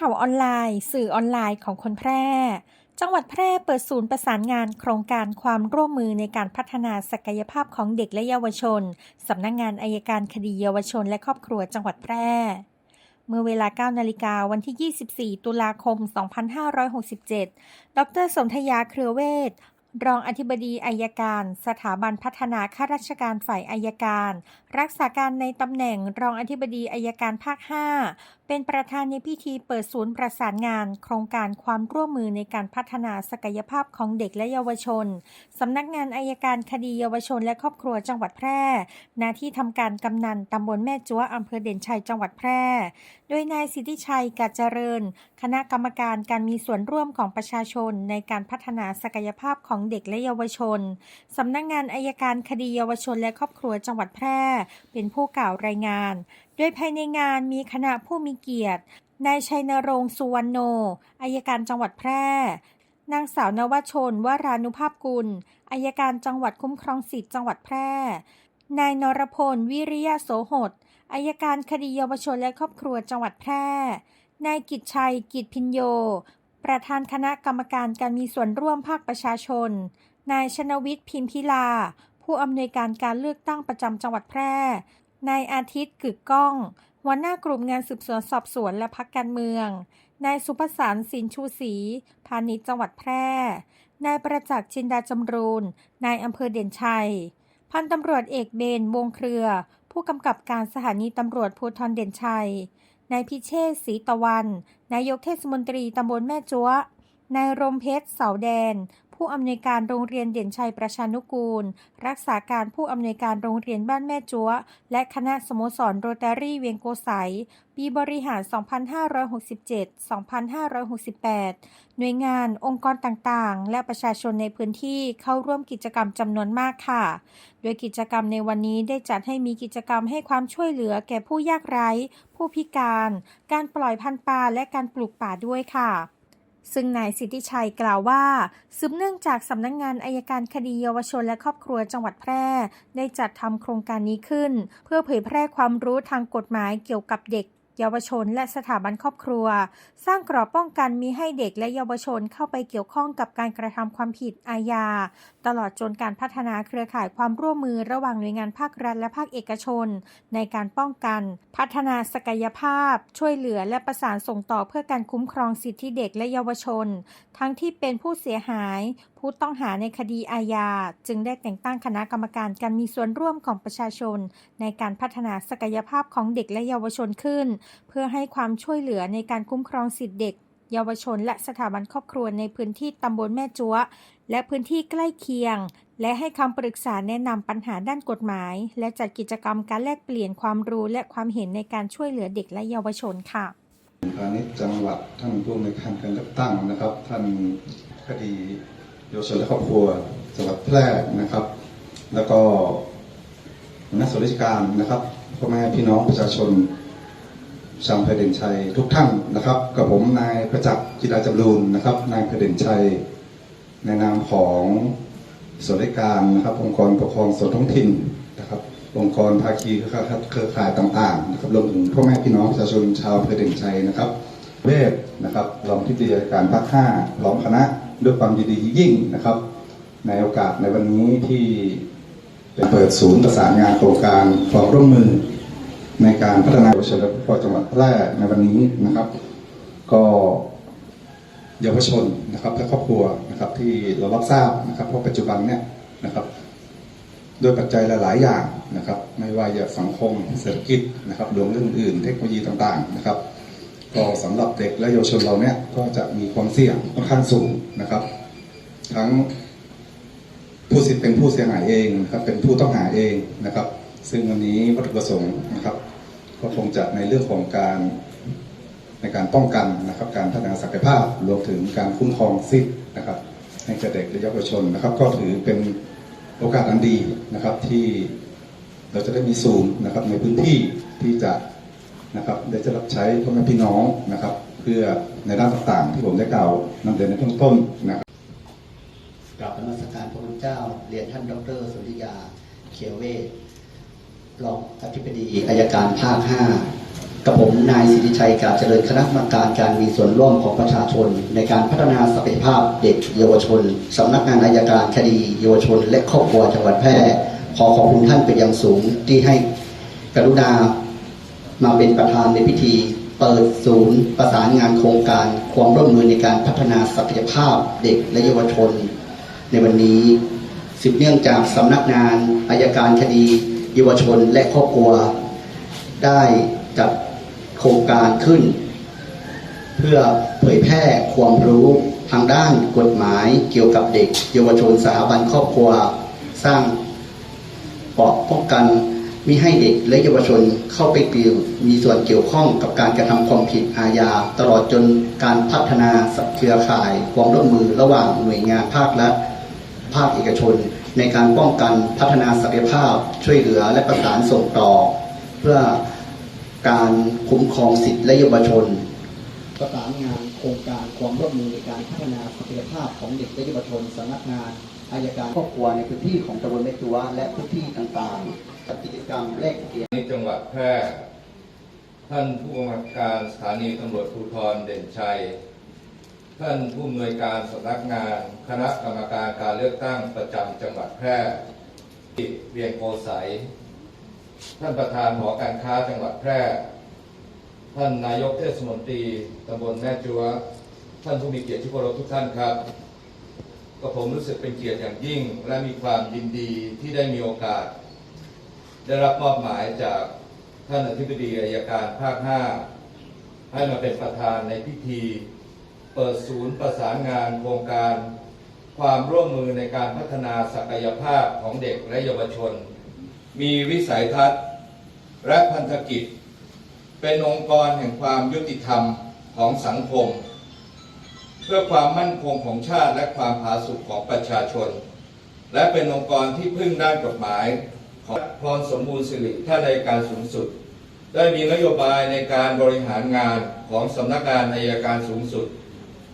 ข่าวออนไลน์ สื่อออนไลน์ของคนแพร่ จังหวัดแพร่เปิดศูนย์ประสานงานโครงการความร่วมมือในการพัฒนาศักยภาพของเด็กและเยาวชน สำนักงงานอายการคดีเยาวชนและครอบครัวจังหวัดแพร่ เมื่อเวลา 9 นาฬิกาวันที่ 24 ตุลาคม 2567 ดรสนธยาเครือเวทรองอธิบดีอายการ สถาบันพัฒนาข้าราชการฝ่ายอายการ รักษาการในตำแหน่งรองอธิบดีอายการภาค 5 เป็นประธานในพิธีเปิดศูนย์ประสานงาน โครงการความร่วมมือในการพัฒนาศักยภาพของเด็กและเยาวชน สำนักงานอายการคดีเยาวชนและครอบครัวจังหวัดแพร่ หน้าที่ทำการกำนันตำบลแม่จัวอำเภอเด่นชัยจังหวัดแพร่ โดยนายสิทธิชัยกัจเจริญ คณะกรรมการการมีส่วนร่วมของประชาชน ในการพัฒนาศักยภาพของเด็กและเยาวชน สำนักงานอายการคดีเยาวชนและครอบครัวจังหวัดแพร่ เป็นผู้กล่าวรายงาน ดยภายในงานมีคณะผู้มีเกียรติ นายชัยนรงค์สุวรรณโนอายการจังหวัดแพร่ นางสาวนวชนวรานุภาพกุลอายการจังหวัดคุ้มครองสิทธิ์จังหวัดแพร่ นายนรพล วิริยะโสหดอายการคดีเยาวชนและครอบครัวจังหวัดแพร่ นายกิจชัย กิจพินโย ประธานคณะกรรมการการมีส่วนร่วมภาคประชาชน นายชนวิทย์พิมพิลา ผู้อำนวยการการเลือกตั้งประจำจังหวัดแพร่ นายอาทิตย์กึกก้องหัวหน้ากลุ่มงานสืบสวนสอบสวนและพักการเมือง นายสุภสารสินชูศรีพาณิชย์จังหวัดแพร่ นายประจักษ์จินดาจำรูน นายอำเภอเด่นชัย พันตำรวจเอกเบนวงเครือ ผู้กำกับการสถานีตำรวจภูธรเด่นชัย นายพิเชษศรีตะวัน นายกเทศมนตรีตำบลแม่จัว นายรมเพชรเสาแดน ผู้อำนวยการโรงเรียนเด่นชัยประชานุกูล รักษาการผู้อำนวยการโรงเรียนบ้านแม่จั๊วและคณะสโมสรโรตารี่เวียงโกสัยปีบริหาร 2567-2568 หน่วยงานองค์กรต่างๆ และประชาชนในพื้นที่เข้าร่วมกิจกรรมจำนวนมากค่ะ โดยกิจกรรมในวันนี้ได้จัดให้มีกิจกรรมให้ความช่วยเหลือแก่ผู้ยากไร้ ผู้พิการ การปล่อยพันธุ์ปลาและการปลูกป่าด้วยค่ะ ซึ่งนายสิทธิชัยกล่าวว่าสืบเนื่องจากสำนักงงานอายการคดีเยาวชนและครอบครัวจังหวัดแพร่ ได้จัดทำโครงการนี้ขึ้น เพื่อเผยแพร่ความรู้ทางกฎหมายเกี่ยวกับเด็ก เยาวชน และสถาบันครอบครัว สร้างกรอบป้องกันมิให้เด็กและเยาวชนเข้าไปเกี่ยวข้องกับการกระทำความผิดอาญา ตลอดจนการพัฒนาเครือข่ายความร่วมมือระหว่างหน่วยงานภาครัฐและภาคเอกชน ในการป้องกัน พัฒนาศักยภาพ ช่วยเหลือและประสานส่งต่อเพื่อการคุ้มครองสิทธิเด็กและเยาวชน ทั้งที่เป็นผู้เสียหาย ผู้ต้องหาในคดีอาญา จึงได้แต่งตั้งคณะกรรมการการมีส่วนร่วมของประชาชน ในการพัฒนาศักยภาพของเด็กและเยาวชนขึ้น เพื่อให้ความช่วยเหลือในการคุ้มครองสิทธิเด็ก เยาวชน และสถาบันครอบครัวในพื้นที่ตำบลแม่จัวและพื้นที่ใกล้เคียง และให้คำปรึกษาแนะนำปัญหาด้านกฎหมาย และจัดกิจกรรมการแลกเปลี่ยนความรู้และความเห็นในการช่วยเหลือเด็กและเยาวชนค่ะพาณิชย์จังหวัดท่านผู้อำนการการเลือกตั้งนะครับ ท่านคดี เยาวชนและครอบครัวจังหวัดแพร่นะครับ แล้วก็หัวหน้าส่วนราชการนะครับพ่อแม่พี่น้องประชาชนชาวเภอเด่นชัยทุกท่านนะครับ กับผมนายประจักษ์จิตราจำรูนนะครับ นายเภอเด่นชัย ในนามของส่วนราชการนะครับ องค์กรปกครองส่วนท้องถิ่นนะครับ องค์กรภาคีเครือข่ายต่างๆนะครับรวมถึงพ่อแม่พี่น้องประชาชนชาวเภอเด่นชัยนะครับเวทนะครับรองที่ปรึกาการภาคห้าพร้อมคณะ ด้วยความยินดียิ่งนะครับ ในโอกาสในวันนี้ที่เป็นเปิดศูนย์ประสานงานโครงการความร่วมมือในการพัฒนาเยาวชนและครอบครัวจังหวัดแพร่ในวันนี้นะครับ ก็เยาวชนนะครับและครอบครัวนะครับที่เรารับทราบนะครับเพราะปัจจุบันเนี่ยนะครับด้วยปัจจัยหลาย ๆ อย่างนะครับ ไม่ว่าจะสังคมเศรษฐกิจนะครับรวมเรื่องอื่น เทคโนโลยีต่าง ๆ นะครับ ก็สำหรับเด็กและเยาวชนเราเนี่ยก็จะมีความเสี่ยงค่อนข้างสูงนะครับ ทั้งผู้สิทธิ์เป็นผู้เสียหายเองนะครับเป็นผู้ต้องหาเองนะครับ ซึ่งวันนี้วัตถุประสงค์นะครับ ก็คงจะในเรื่องของการในการป้องกันนะครับ การพัฒนาศักยภาพรวมถึงการคุ้มครองสิทธิ์นะครับให้แก่เด็กและเยาวชนนะครับ ก็ถือเป็นโอกาสอันดีนะครับที่เราจะได้มีศูนย์นะครับในพื้นที่ที่จะ นะครับได้จะรับใช้พ่อแม่พี่น้องนะครับ เพื่อในด้านต่างๆ ที่ผมได้กล่าวนำเรียนในเบื้องต้นนะครับกราบนมัสการพระคุณเจ้าเรียนท่านดรสุริยาเขียวเวทรองอธิบดีอายการภาค5กับผมนายสิทธิชัยกาบเจริญคณะกรรมการการมีส่วนร่วมของประชาชน ในการพัฒนาศักยภาพเด็กเยาวชนสำนักงานอายการคดีเยาวชน และครอบครัวจังหวัดแพร่ขอขอบคุณท่านเป็นอย่างสูงที่ให้กรุณา มาเป็นประธานในพิธี เปิดศูนย์ ประสานงานโครงการ ความร่วมมือในการพัฒนาศักยภาพเด็กและเยาวชน ในวันนี้สืบเนื่องจากสำนักงานอายการคดี เยาวชนและครอบครัว ได้จัดโครงการขึ้น เพื่อเผยแพร่ความรู้ทางด้านกฎหมายเกี่ยวกับเด็ก เยาวชนสถาบันครอบครัว สร้างปอกป้องกัน มิให้เด็กและเยาวชนเข้าไปเกี่ยวมีส่วนเกี่ยวข้องกับการกระทำความผิดอาญา ตลอดจนการพัฒนาสัเครือข่ายความร่วมมือระหว่างหน่วยงานภาครัฐภาคเอกชน ในการป้องกันพัฒนาศักยภาพ ช่วยเหลือและประสานส่งต่อ เพื่อการคุ้มครองสิทธิและเยาวชน ประสานงานโครงการความร่วมมือในการพัฒนาศักยภาพของเด็กและเยาวชนสำนักงานอายการครอบครัวในพื้นที่ของตำบลแม่ตัวและพื้นที่ต่างๆ จัดกิจกรรมแลกเปลี่ยนในจังหวัดแพร่ ท่านผู้กำกับการสถานีตำรวจภูธรเด่นชัย ท่านผู้อำนวยการสำนักงาน คณะกรรมการการเลือกตั้งประจำจังหวัดแพร่เวียงโกสัยท่านประธานหอการค้าจังหวัดแพร่ ท่านนายกเทศมนตรีตำบลแม่จัว ท่านผู้มีเกียรติที่เคารพทุกท่านครับก็ผมรู้สึกเป็นเกียรติอย่างยิ่ง และมีความยินดีที่ได้มีโอกาส ได้รับมอบหมายจากท่านอธิบดีอายการภาค 5 ให้มาเป็นประธานในพิธี เปิดศูนย์ประสานงานโครงการ ความร่วมมือในการพัฒนาศักยภาพของเด็กและเยาวชน มีวิสัยทัศน์และพันธกิจ เป็นองค์กรแห่งความยุติธรรมของสังคม เพื่อความมั่นคงของชาติและความผาสุกของประชาชน และเป็นองค์กรที่พึ่งด้านกฎหมาย ของพรสมบูรณ์สิริท่านในการสูงสุด ได้มีนโยบายในการบริหารงานของสำนักงานอายการสูงสุด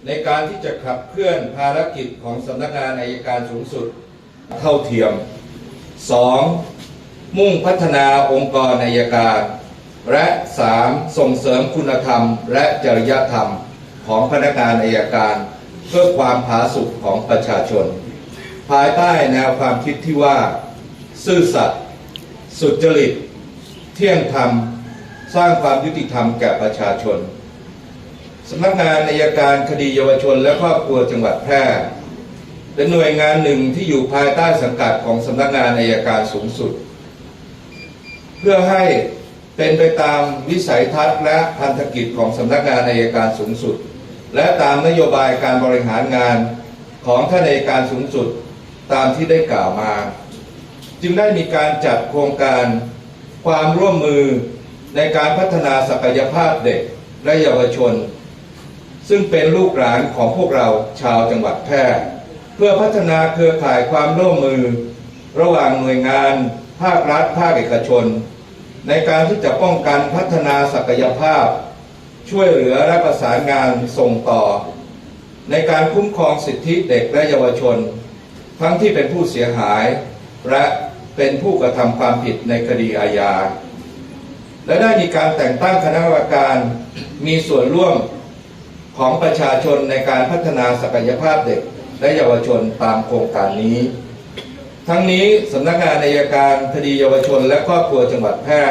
ในการที่จะขับเคลื่อนภารกิจของสำนักงานอายการสูงสุด เท่าเทียม 2. มุ่งพัฒนาองค์กรอายการ และ 3. ส่งเสริมคุณธรรม และจริยธรรมของพนักงานอายการ เพื่อความผาสุกของประชาชน ภายใต้แนวความคิดที่ว่า ซื่อสัตย์ สุจริต เที่ยงธรรม สร้างความยุติธรรมแก่ประชาชนสำนักงานอายการคดีเยาวชน และครอบครัวจังหวัดแพร่เป็นหน่วยงานหนึ่งที่อยู่ภายใต้สังกัดของสำนักงานอายการสูงสุด เพื่อให้เป็นไปตามวิสัยทัศน์และพันธกิจของสำนักงานอายการสูงสุด และตามนโยบายการบริหารงานของท่านอัยการสูงสุดตามที่ได้กล่าวมา จึงได้มีการจัดโครงการความร่วมมือในการพัฒนาศักยภาพเด็กและเยาวชน ซึ่งเป็นลูกหลานของพวกเราชาวจังหวัดแพร่เพื่อพัฒนาเครือข่ายความร่วมมือ ระหว่างหน่วยงาน ภาครัฐภาคเอกชน ในการที่จะป้องกันพัฒนาศักยภาพ ช่วยเหลือและประสานงานส่งต่อ ในการคุ้มครองสิทธิเด็กและเยาวชน ทั้งที่เป็นผู้เสียหายและ เป็นผู้กระทำความผิดในคดีอาญา และได้มีการแต่งตั้งคณะกรรมการมีส่วนร่วมของประชาชนในการพัฒนาศักยภาพเด็กและเยาวชนตามโครงการนี้ ทั้งนี้สำนักงานอายการคดีเยาวชนและครอบครัวจังหวัดแพร่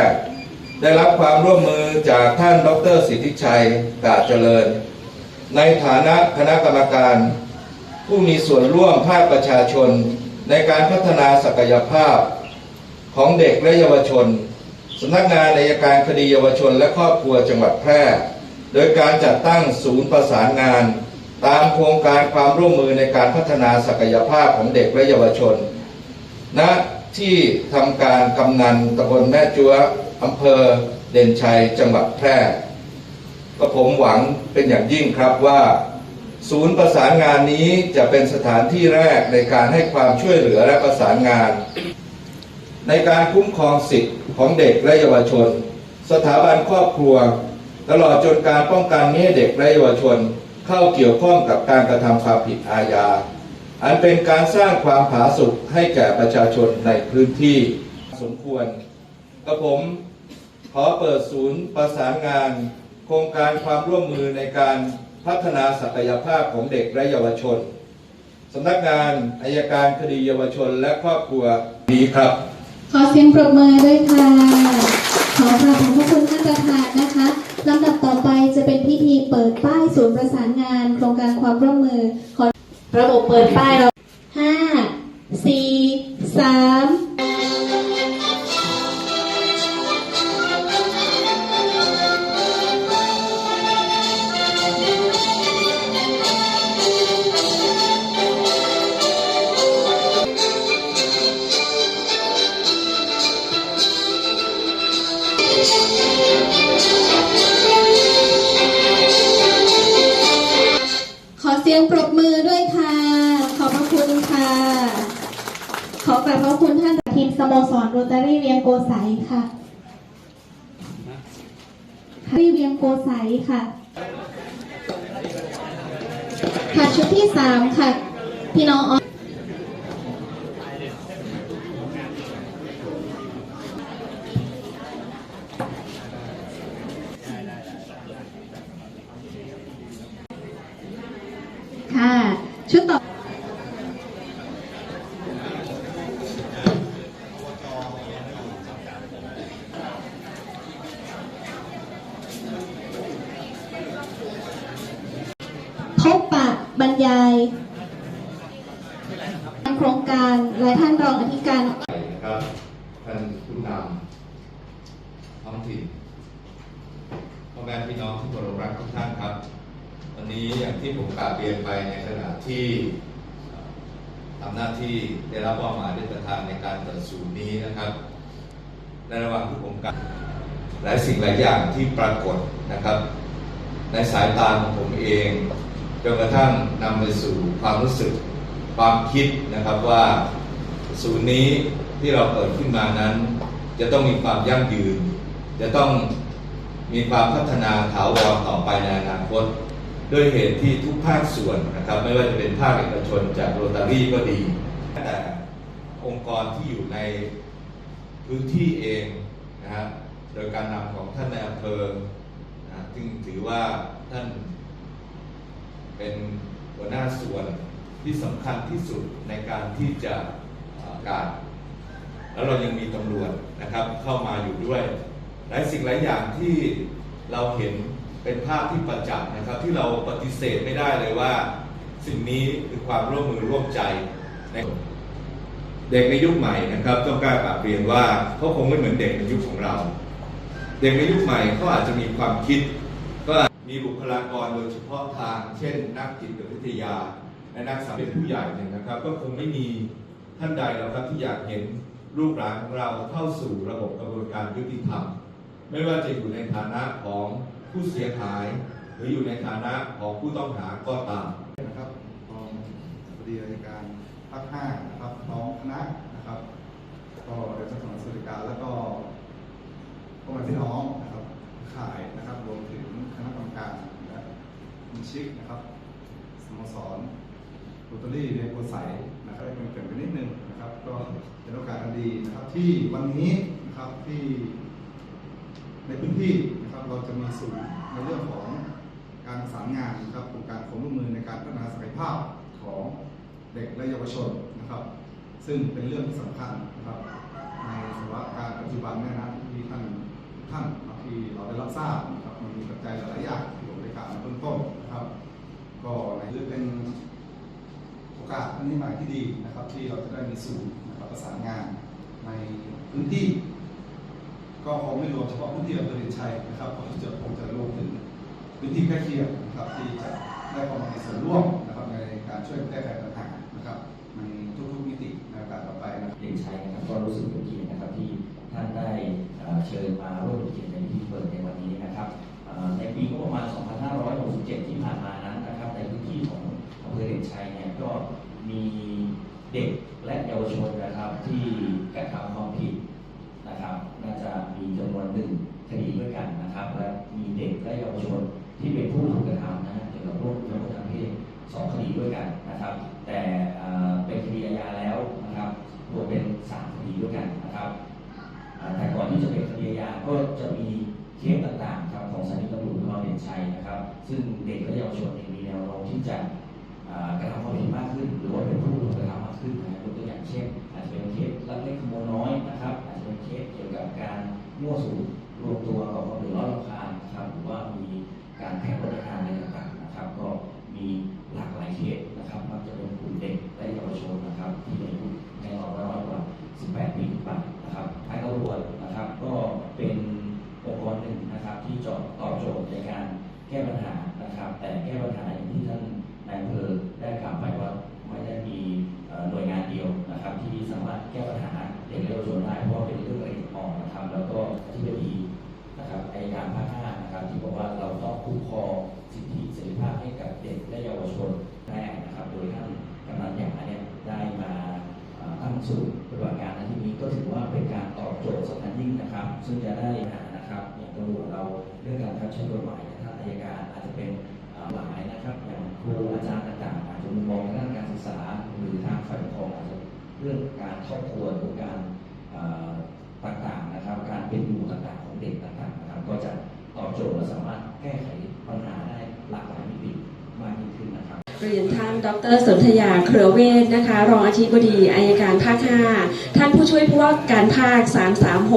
ได้รับความร่วมมือจากท่านดรสิทธิชัยกาจเจริญ ในฐานะคณะกรรมการ ผู้มีส่วนร่วมภาคประชาชนในการพัฒนาศักยภาพ ของเด็กและเยาวชนสำนักงานอายการคดีเยาวชนและครอบครัวจังหวัดแพร่ โดยการจัดตั้งศูนย์ประสานงาน ตามโครงการความร่วมมือในการพัฒนาศักยภาพของเด็กและเยาวชนณที่ทำการกำนันตำบลแม่จัวอำเภอเด่นชัยจังหวัดแพร่ก็ผมหวังเป็นอย่างยิ่งครับว่า ศูนย์ประสานงานนี้จะเป็นสถานที่แรกในการให้ความช่วยเหลือและประสานงาน ในการคุ้มครองสิทธิ์ของเด็กและเยาวชน สถาบันครอบครัว ตลอดจนการป้องกันไม่ให้เด็กและเยาวชน เข้าเกี่ยวข้องกับการกระทำความผิดอาญา อันเป็นการสร้างความผาสุกให้แก่ประชาชนในพื้นที่สมควรกระผมขอเปิดศูนย์ประสานงาน โครงการความร่วมมือในการพัฒนาศักยภาพของเด็กและเยาวชนสำนักงานอายการคดีเยาวชนและครอบครัวนี้ครับ อเสียงปรบมือด้วยค่ะ ขอกราบขอบพระคุณท่านประธานนะคะลำดับต่อไปจะเป็นพิธีเปิดป้ายศูนย์ประสานงาน โครงการความร่วมมือ ขอระบบเปิดป้ายเราห้าสี่สาม สโมสรโรตารี่เวียงโกไสค่ะรีเวียงโกไสค่ะ ค่ะชุดที่สามค่ะ พี่น้องออค่ะ ชุดต่อ พบปะบรรยาย โครงการและท่านรองอธิการ นะครับท่านผู้นำท้องถิ่นพ่อแม่พี่น้องที่เคารพรักทุกท่านครับ วันนี้อย่าง ที่ผมกราบเรียนไปในขณะที่ทำหน้าที่ได้รับมอบหมายเป็นประธานในการเปิดศูนย์นี้นะครับ ในระหว่างที่ผมกราบหลายสิ่งหลายอย่างที่ปรากฏนะครับ ในสายตาของผมเองจนกระทั่งนำไปสู่ความรู้สึกความคิดนะครับว่าศูนย์นี้ที่เราเปิดขึ้นมานั้น จะต้องมีความยั่งยืน จะต้องมีความพัฒนาถาวรต่อไปในอนาคต ด้วยเหตุที่ทุกภาคส่วนนะครับ ไม่ว่าจะเป็นภาคเอกชนจากโรตารี่ก็ดีแต่องค์กรที่อยู่ในพื้นที่เองนะฮะโดยการนำของท่านในอำเภอนะซึ่งถือว่าท่านเป็นหัวหน้าส่วนที่สำคัญที่สุดในการที่จะการ แล้วเรายังมีตำรวจนะครับเข้ามาอยู่ด้วย หลายสิ่งหลายอย่างที่เราเห็น เป็นภาพที่ประจักษ์นะครับ ที่เราปฏิเสธไม่ได้เลยว่า สิ่งนี้คือความร่วมมือร่วมใจในเด็กในยุคใหม่นะครับต้องกล้ากราบเรียนว่าเขาคงไม่เหมือนเด็กในยุคของเรา เด็กในยุคใหม่เขาอาจจะมีความคิด ก็มีบุคลากรโดยเฉพาะทาง เช่น นักจิตวิทยา และนักสังคมเป็นผู้ใหญ่เนี่ยนะครับ ก็คงไม่มีท่านใดหรอกครับที่อยากเห็นลูกหลานของเราเข้าสู่ระบบกระบวนการยุติธรรม ไม่ว่าจะอยู่ในฐานะของ ผู้เสียหาย หรืออยู่ในฐานะของผู้ต้องหาก็ตามนะครับรองบดีอายการภาคห้านะครับน้องคณะนะครับ ก็เดี๋ยวจะส่งสวัสดิการแล้วก็พ่อแม่พี่น้องนะครับขายนะครับรวมถึงคณะกรรมการและมิชิกนะครับสโมสรโรตารี่เรียนโกไสนะครับให้มันเกิดไปนิดนึงนะครับ ก็เป็นโอกาสอันดีนะครับที่วันนี้นะครับที่ในพื้นที่ เราจะมีศูนย์ในเรื่องของการประสานงานนะครับโครงการความร่วมมือในการพัฒนาศักยภาพของเด็กและเยาวชนนะครับ ซึ่งเป็นเรื่องที่สำคัญนะครับ ในสภาวะการปัจจุบันเนี่ยนะที่ท่านท่านที่เราได้รับทราบนะครับมันมีปัจจัยหลายๆอย่างที่ผมได้กล่าวในเบื้องต้นนะครับ ก็ในเรื่องเป็นโอกาสอันนี้หมายที่ดีนะครับ ที่เราจะได้มีศูนย์นะครับประสานงานในพื้นที่ ก็คงไม่รวมเฉพาะพื้นที่อำเภอเด่นชัยนะครับคงจะคงจะรวมถึงพื้นที่ใกล้เคียงนะครับที่จะได้เข้ามามีส่วนร่วมนะครับในการช่วยแก้ไขปัญหานะครับในทุกๆมิติในโอกาสต่อไปนะครับเด่นชัยนะครับก็รู้สึกเป็นเกียรตินะครับที่ท่านได้เชิญมาร่วมเป็นเกียรติในพิธีเปิดในวันนี้นะครับในปีงบประมาณ 2567 ที่ผ่านมานั้นนะครับในพื้นที่ของอำเภอเด่นชัยเนี่ยก็มีเด็กและเยาวชนนะครับที่กระทำความผิดนะครับ น่าจะ มีจำนวนหนึ่งคดีด้วยกันนะครับ และมีเด็กและเยาวชนที่เป็นผู้ถูกกระทำนะฮะเกี่ยวกับโรคละเมิดทางเพศสองคดีด้วยกันนะครับ แต่เป็นคดีอาญาแล้วนะครับรวมเป็นสามคดีด้วยกันนะครับแต่ก่อนที่จะเป็นคดีอาญาก็จะมีเคสต่างๆครับของสถานีตำรวจภูธรเด่นชัยนะครับ ซึ่งเด็กและเยาวชนเองมีแนวโน้มที่จะกระทำความผิดมากขึ้น หรือว่าเป็นผู้ถูกกระทำ มั่วสุมรวมตัวกับควาเดือดร้อนรำคาญนะครับหรือว่ามีการแข่งรถในการอะไรต่างๆนะครับ ก็มีหลากหลายเคสนะครับมักจะเป็นกลุ่มเด็กและเยาวชนนะครับ ที่อายุในรอบน้อยกว่า 18 ปีขึ้นไปนะครับทางตำรวจนะครับก็เป็นองค์กรหนึ่งนะครับที่จะตอบโจทย์ในการแก้ปัญหานะครับ แต่แก้ปัญหาอย่างที่ท่านนายอำเภอได้กล่าวไปว่า คุ้มครองสิทธิเสรีภาพให้กับเด็กและเยาวชนแรกนะครับ โดยท่านกำนันหยาเนี่ยได้มาตั้งศูนย์ปฏิบัติการในที่นี้ก็ถือว่าเป็นการตอบโจทย์สำคัญยิ่งนะครับ ซึ่งจะได้หานะครับอย่างตำรวจเราเรื่องการคับใช้กฎหมายในทางอัยการอาจจะเป็นหลายนะครับอย่างครูอาจารย์ต่างๆอาจจะมองทางด้านการศึกษาหรือทางฝ่ายปกครองอาจจะเรื่องการครอบครัวหรือการต่างๆนะครับ การเป็นอยู่ต่างๆของเด็กต่างๆนะครับ ก็จะตอบโจทย์และสามารถ ก้ไขปัญหาได้หลากหลายมิติมากยิ่งขึ้นนะครับเรียนท่านดรสนธยาเครือเวศนะคะ รองอธิบดีอายการภาค 5 ท่านผู้ช่วยผู้ว่าการภาค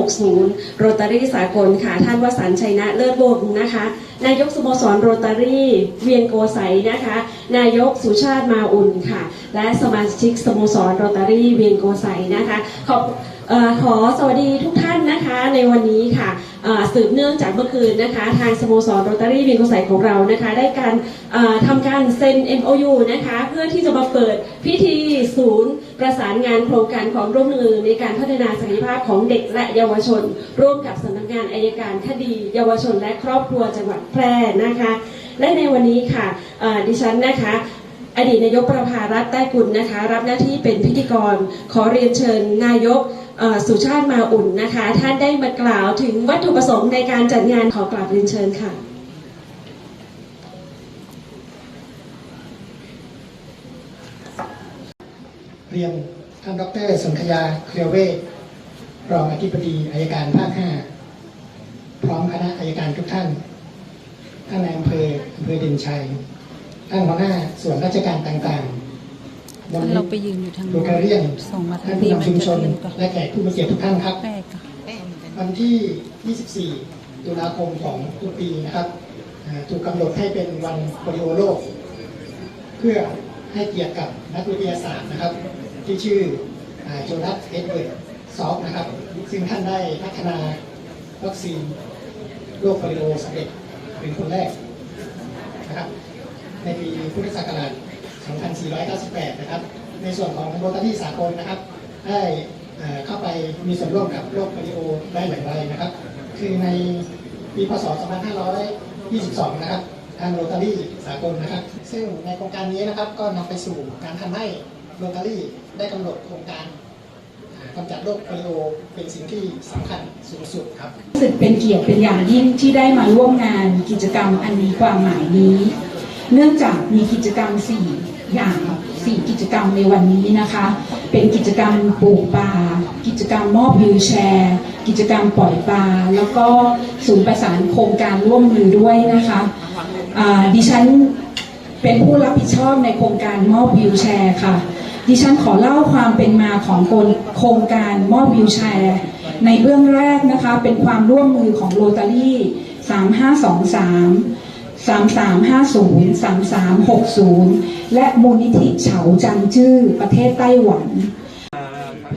3360 โรตารี่สากลค่ะ ท่านวสันชัยนะเลิศวงศ์นะคะ นายกสโมสรโรตารี่เวียงโกไสนะคะ นายกสุชาติมาอุ่นค่ะ และสมาชิกสโมสรโรตารี่เวียงโกไสนะคะ ขอบเอ่อขอสวัสดีทุกท่านนะคะในวันนี้ค่ะ สืบเนื่องจากเมื่อคืนนะคะ ทางสโมสรโรตารี่วียงโกไสของเรานะคะ ได้การเอ่อทำการเซ็น MOU นะคะ เพื่อที่จะมาเปิดพิธีศูนย์ ประสานงานโครงการความร่วมมือในการพัฒนาศักยภาพของเด็กและเยาวชน ร่วมกับสำนักงานอายการคดี เยาวชนและครอบครัวจังหวัดแพร่นะคะ และในวันนี้ค่ะดิฉันนะคะ อดีตนายกประภารัตใต้กุลนะคะ รับหน้าที่เป็นพิธีกร ขอเรียนเชิญนายกสุชาติมาอุ่นนะคะ ท่านได้มากล่าวถึงวัตถุประสงค์ในการจัดงานขอกราบเรียนเชิญค่ะเรียนท่านดรสนธยาเครือเวศรองอธิบดีอายการภาค5พร้อมคณะอายการทุกท่าน ท่านนายอำเภออำเภอเด่นชัย ท่านหัวหน้าส่วนราชการต่างๆบนเราไปยืนอยู่ทางโลกาเรียนส่งมาทาท่างนนี้ผู้มันนำชุมจะชนเลื่อนก่อนและแขกผู้มีเกียรติทุกท่านครับแปลกอะวันที่ 24 ตุลาคมของทุกปีนะครับอ่าถูกกำหนดให้เป็นวันโปลิโอโลก เพื่อให้เกียรติกับนักวิทยาศาสตร์นะครับ ที่ชื่ออ่าโจนัสเอ็ดเวิร์ดซอฟนะครับ ซึ่งท่านได้พัฒนาวัคซีนโรคโปลิโอสำเร็จเป็นคนแรกนะครับ ในปีพุทธศักราช 2498 นะครับ ในส่วนของโรตารี่สากลนะครับ ได้เข้าไปมีส่วนร่วมกับโรคโปลิโอได้อย่างไรนะครับ คือในปีพศ 2522 นะครับ ทางโรตารี่สากลนะครับ ซึ่งในโครงการนี้นะครับก็นำไปสู่การทำให้โรตารี่ได้กำหนดโครงการกำจัดโรคโปลิโอเป็นสิ่งที่สำคัญสูงสุดครับรู้สึกเป็นเกียรติเป็นอย่างยิ่งที่ได้มาร่วมงานกิจกรรมอันมีความหมายนี้ เนื่องจากมีกิจกรรม 4 อย่าง 4 กิจกรรมในวันนี้นะคะ เป็นกิจกรรมปลูกป่า กิจกรรมมอบวิวแชร์ กิจกรรมปล่อยปลา แล้วก็ศูนย์ประสานโครงการร่วมมือด้วยนะคะอ่าดิฉันเป็นผู้รับผิดชอบในโครงการมอบวิวแชร์ค่ะ ดิฉันขอเล่าความเป็นมาของโครงการมอบวิวแชร์ ในเบื้องแรกนะคะ เป็นความร่วมมือของโรตารี่3523 3350 3360 และมูลนิธิเฉาจังจื้อประเทศไต้หวัน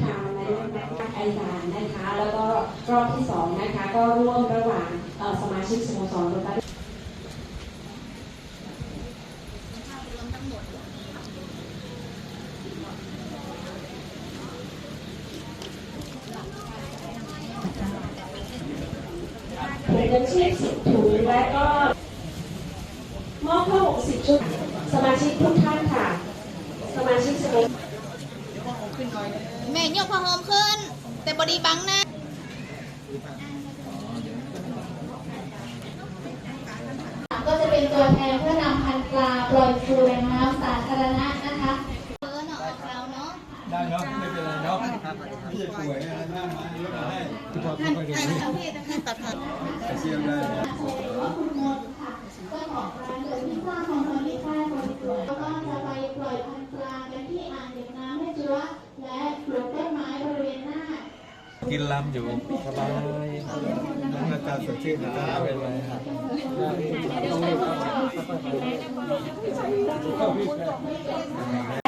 ทางนายกนักอายการนะคะ แล้วก็รอบที่สองนะคะ ก็ร่วมระหว่างสมาชิกสโมสรโรตารี ถุงเงินชีพสิบถุงและก็มอบผ้าห่มสิบชุด สมาชิกทุกท่านค่ะ สมาชิกสโมสร แม่ยกผ้าห่มขึ้น แต่บอดีบังหนะ ก็จะเป็นตัวแทนเพื่อนำพันธุ์ปลาปล่อยคืนแหล่งน้ำสาธารณะนะคะ เออเนาะออกแล้วเนาะ ได้เนาะไม่เป็นไร คุณมนต์ค่ะเจ้าของร้านเดินพิซซ่าของตอนนี้ค่ายคนสวยแล้วก็จะไปปล่อยพันธุ์ปลากันที่อ่างเก็บ น้ำแม่จัวและปลูกต้นไม้บริเวณหน้ากินลำอยู่สบายอากาศสดชื่นนะครับเป็นไรครับจะ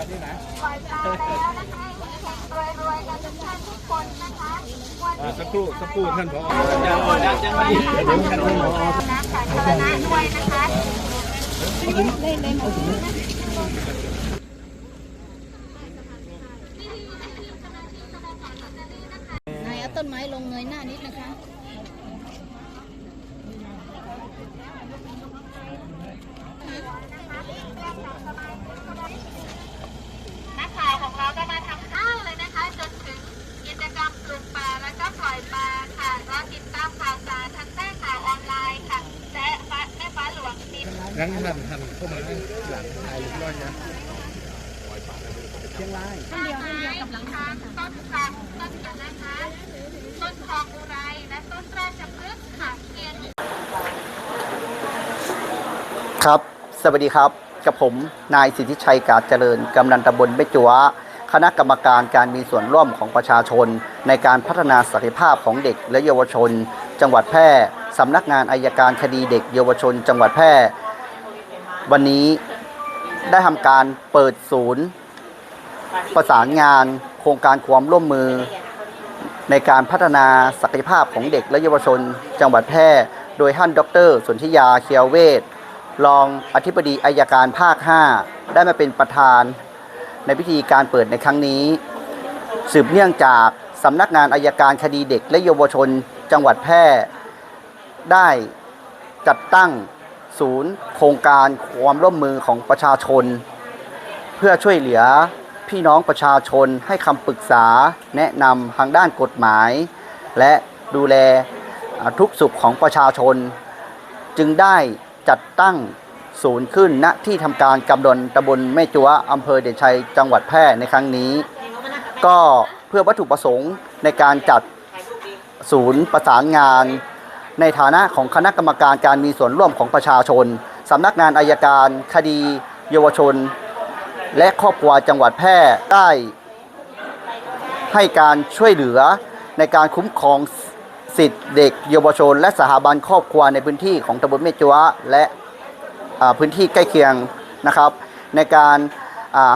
สักครู่สักครู่ท่านผอยังยังยังไม่เดี๋ยวท่านผอนายเอาต้นไม้ลงเงยหน้านิดนะคะ นักข่าวของเราก็มาทำข้าวเลยนะคะ จนถึงกิจกรรมปลูกปลาแล้วก็ปล่อยปลาค่ะรอติดตามข่าวสารทางแม่ข่าวออนไลน์ค่ะ และฟ้าแม่ฟ้าหลวงดิน งั้นหันหันเข้ามาหลังถ่ายรูปร้อยนะ ต้นไม้ทางต้นสักต้นกันนะคะ ต้นทองอุไรและต้นราชพฤกษ์ค่ะเพียง ครับ สวัสดีครับ กับผม นายสิทธิชัยกาจเจริญ กำนันตำบลแม่จัวคณะกรรมการการมีส่วนร่วมของประชาชน ในการพัฒนาศักยภาพของเด็กและเยาวชน จังหวัดแพร่ สำนักงานอายการคดีเด็กเยาวชน จังหวัดแพร่ วันนี้ได้ทำการเปิดศูนย์ ประสานงาน โครงการความร่วมมือ ในการพัฒนาศักยภาพของเด็กและเยาวชน จังหวัดแพร่ โดยท่านดรสนธิยาเคียวเวศ รองอธิบดีอายการภาค 5 ได้มาเป็นประธานในพิธีการเปิดในครั้งนี้ สืบเนื่องจากสำนักงานอายการคดีเด็กและเยาวชนจังหวัดแพร่ ได้จัดตั้งศูนย์โครงการความร่วมมือของประชาชน เพื่อช่วยเหลือพี่น้องประชาชนให้คำปรึกษาแนะนำทางด้านกฎหมาย และดูแลทุกสุขของประชาชน จึงได้ จัดตั้งศูนย์ขึ้นณที่ทำการกำดลตำบลแม่จัวอำเภอเดชชัยจังหวัดแพร่ในครั้งนี้ ก็เพื่อวัตถุประสงค์ในการจัดศูนย์ประสานงาน ในฐานะของคณะกรรมการการมีส่วนร่วมของประชาชนสำนักงานอายการ คดี เยาวชน และครอบครัวจังหวัดแพร่ได้ให้การช่วยเหลือในการคุ้มครอง สิทธิเด็กเยาวชน และสถาบันครอบครัวในพื้นที่ของตำบลเมจัวและพื้นที่ใกล้เคียงนะครับ ในการ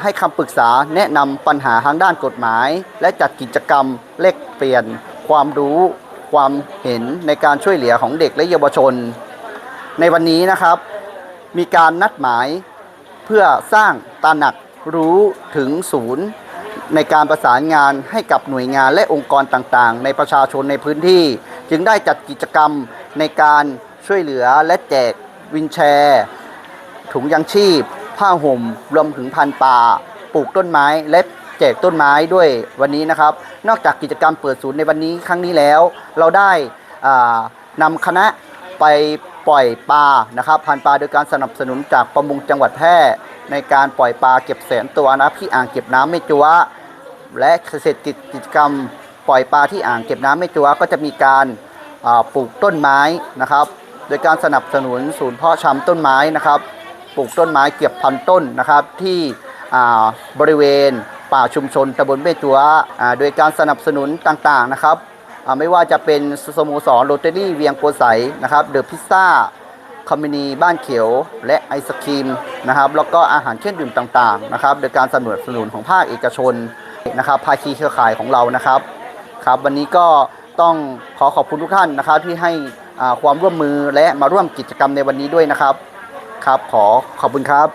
ให้คำปรึกษาแนะนำปัญหาทางด้านกฎหมาย และจัดกิจกรรมเลกเปลี่ยน ความรู้ความเห็นในการช่วยเหลือของเด็กและเยาวชน ในวันนี้นะครับ มีการนัดหมายเพื่อสร้างตระหนักรู้ถึงศูนย์ ในการประสานงานให้กับหน่วยงานและองค์กรต่างๆ ในประชาชนในพื้นที่ จึงได้จัดกิจกรรมในการช่วยเหลือและแจกวินแชร์ ถุงยังชีพ ผ้าห่ม รวมถึงพันป่า ปลูกต้นไม้และแจกต้นไม้ด้วยวันนี้นะครับ นอกจากกิจกรรมเปิดศูนย์ในวันนี้ครั้งนี้แล้ว เราได้อ่านำคณะไปปล่อยปลานะครับพันปลาโดยการสนับสนุนจากประมงจังหวัดแพร่ ในการปล่อยปลาเก็บแสนตัวนะที่อ่างเก็บน้ำไม่จัวและเสร็จกิจกรรมปล่อยปลาที่อ่างเก็บน้ำไม่จัวก็จะมีการปลูกต้นไม้นะครับ โดยการสนับสนุนศูนย์เพาะชำต้นไม้นะครับ ปลูกต้นไม้เกือบพันต้นนะครับที่บริเวณป่าชุมชนตำบลเบจัวโดยการสนับสนุนต่างๆนะครับไม่ว่าจะเป็นสโมสรโรตารี่เวียงโกไสนะครับเดอะพิซซ่า คอมมินีบ้านเขียวและไอศครีมนะครับ แล้วก็อาหารเครื่องดื่มต่างๆนะครับโดยการสนับสนุนของภาคเอกชนนะครับ ภาคีเครือข่ายของเรานะครับครับ วันนี้ก็ต้องขอขอบคุณทุกท่านนะครับ ที่ให้ความร่วมมือและมาร่วมกิจกรรมในวันนี้ด้วยนะครับครับ ขอขอบคุณครับ